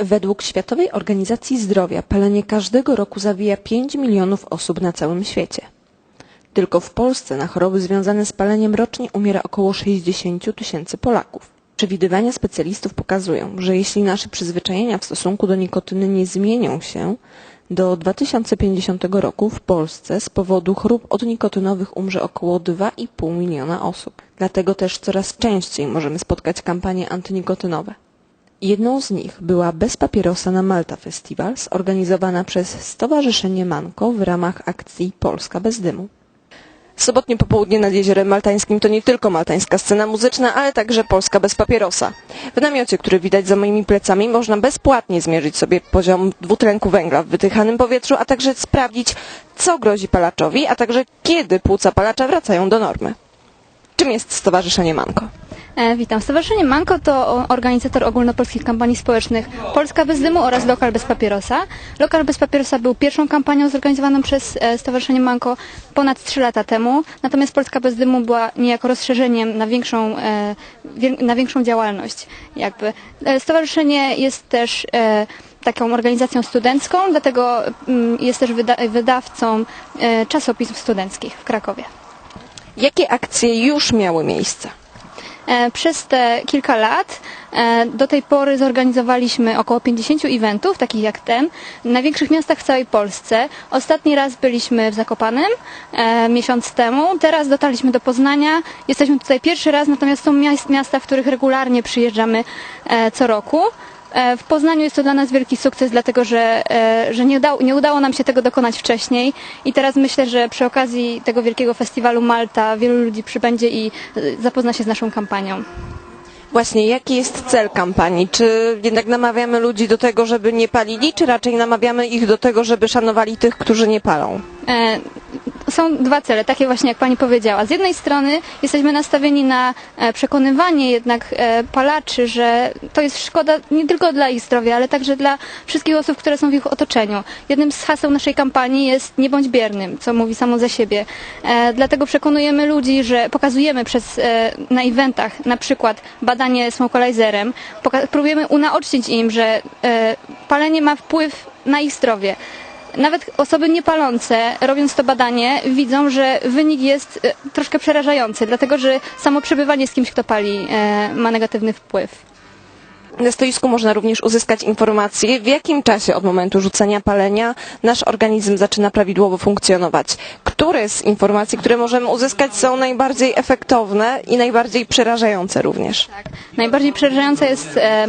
Według Światowej Organizacji Zdrowia palenie każdego roku zabija 5 milionów osób na całym świecie. Tylko w Polsce na choroby związane z paleniem rocznie umiera około 60 tysięcy Polaków. Przewidywania specjalistów pokazują, że jeśli nasze przyzwyczajenia w stosunku do nikotyny nie zmienią się, do 2050 roku w Polsce z powodu chorób odnikotynowych umrze około 2,5 miliona osób. Dlatego też coraz częściej możemy spotkać kampanie antynikotynowe. Jedną z nich była Bez papierosa na Malta Festival, zorganizowana przez Stowarzyszenie Manko w ramach akcji Polska bez dymu. Sobotnie popołudnie nad Jeziorem Maltańskim to nie tylko maltańska scena muzyczna, ale także Polska bez papierosa. W namiocie, który widać za moimi plecami, można bezpłatnie zmierzyć sobie poziom dwutlenku węgla w wydychanym powietrzu, a także sprawdzić, co grozi palaczowi, a także kiedy płuca palacza wracają do normy. Czym jest Stowarzyszenie Manko? E, Witam. Stowarzyszenie Manko to organizator ogólnopolskich kampanii społecznych Polska bez dymu oraz Lokal bez papierosa. Lokal bez papierosa był pierwszą kampanią zorganizowaną przez e, Stowarzyszenie Manko ponad 3 lata temu, natomiast Polska bez dymu była niejako rozszerzeniem na większą, e, na większą działalność. Jakby. Stowarzyszenie jest też taką organizacją studencką, dlatego mm, jest też wyda- wydawcą czasopism studenckich w Krakowie. Jakie akcje już miały miejsce? E, Przez te kilka lat e, do tej pory zorganizowaliśmy około 50 eventów, takich jak ten, w największych miastach w całej Polsce. Ostatni raz byliśmy w Zakopanem e, miesiąc temu, teraz dotarliśmy do Poznania. Jesteśmy tutaj pierwszy raz, natomiast są miast- miasta, w których regularnie przyjeżdżamy co roku. E, W Poznaniu jest to dla nas wielki sukces, dlatego że, e, że nie, udało, nie udało nam się tego dokonać wcześniej i teraz myślę, że przy okazji tego wielkiego festiwalu Malta wielu ludzi przybędzie i e, zapozna się z naszą kampanią. Właśnie, jaki jest cel kampanii? Czy jednak namawiamy ludzi do tego, żeby nie palili, czy raczej namawiamy ich do tego, żeby szanowali tych, którzy nie palą? Są dwa cele, takie właśnie jak Pani powiedziała. Z jednej strony jesteśmy nastawieni na e, przekonywanie jednak e, palaczy, że to jest szkoda nie tylko dla ich zdrowia, ale także dla wszystkich osób, które są w ich otoczeniu. Jednym z haseł naszej kampanii jest nie bądź biernym, co mówi samo za siebie. E, Dlatego przekonujemy ludzi, że pokazujemy przez, na eventach na przykład badanie smokolajzerem, poka- próbujemy unaocznić im, że palenie ma wpływ na ich zdrowie. Nawet osoby niepalące, robiąc to badanie, widzą, że wynik jest e, troszkę przerażający, dlatego że samo przebywanie z kimś, kto pali, e, ma negatywny wpływ. Na stoisku można również uzyskać informacje, w jakim czasie od momentu rzucenia palenia nasz organizm zaczyna prawidłowo funkcjonować. Które z informacji, które możemy uzyskać są najbardziej efektowne i najbardziej przerażające również? Tak. Najbardziej przerażająca jest e,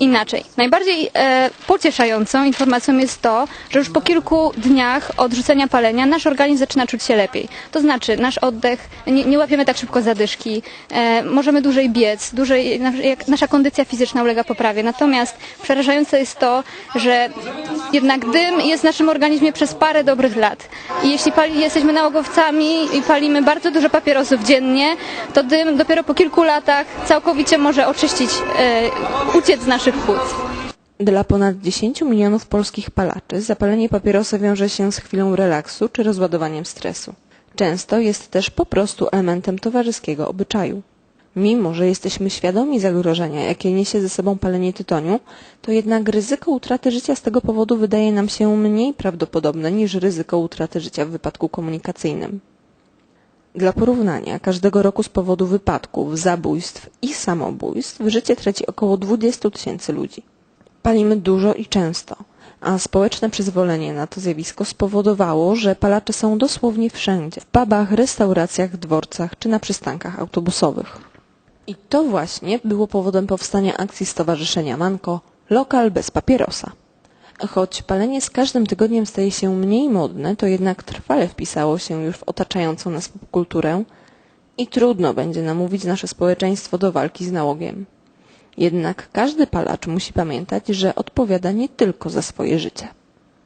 inaczej. Najbardziej e, pocieszającą informacją jest to, że już po kilku dniach od rzucenia palenia nasz organizm zaczyna czuć się lepiej. To znaczy nasz oddech, nie, nie łapiemy tak szybko zadyszki, e, możemy dłużej biec, dłużej, nasza kondycja fizyczna ulega poprawie. Natomiast przerażające jest to, że jednak dym jest w naszym organizmie przez parę dobrych lat. I jeśli pali, jesteśmy nałogowcami i palimy bardzo dużo papierosów dziennie, to dym dopiero po kilku latach całkowicie może oczyścić, e, uciec z naszych płuc. Dla ponad 10 milionów polskich palaczy zapalenie papierosa wiąże się z chwilą relaksu czy rozładowaniem stresu. Często jest też po prostu elementem towarzyskiego obyczaju. Mimo, że jesteśmy świadomi zagrożenia, jakie niesie ze sobą palenie tytoniu, to jednak ryzyko utraty życia z tego powodu wydaje nam się mniej prawdopodobne niż ryzyko utraty życia w wypadku komunikacyjnym. Dla porównania, każdego roku z powodu wypadków, zabójstw i samobójstw życie traci około 20 tysięcy ludzi. Palimy dużo i często, a społeczne przyzwolenie na to zjawisko spowodowało, że palacze są dosłownie wszędzie w pubach, restauracjach, dworcach czy na przystankach autobusowych. I to właśnie było powodem powstania akcji Stowarzyszenia Manko Lokal bez papierosa. Choć palenie z każdym tygodniem staje się mniej modne, to jednak trwale wpisało się już w otaczającą nas popkulturę i trudno będzie namówić nasze społeczeństwo do walki z nałogiem. Jednak każdy palacz musi pamiętać, że odpowiada nie tylko za swoje życie.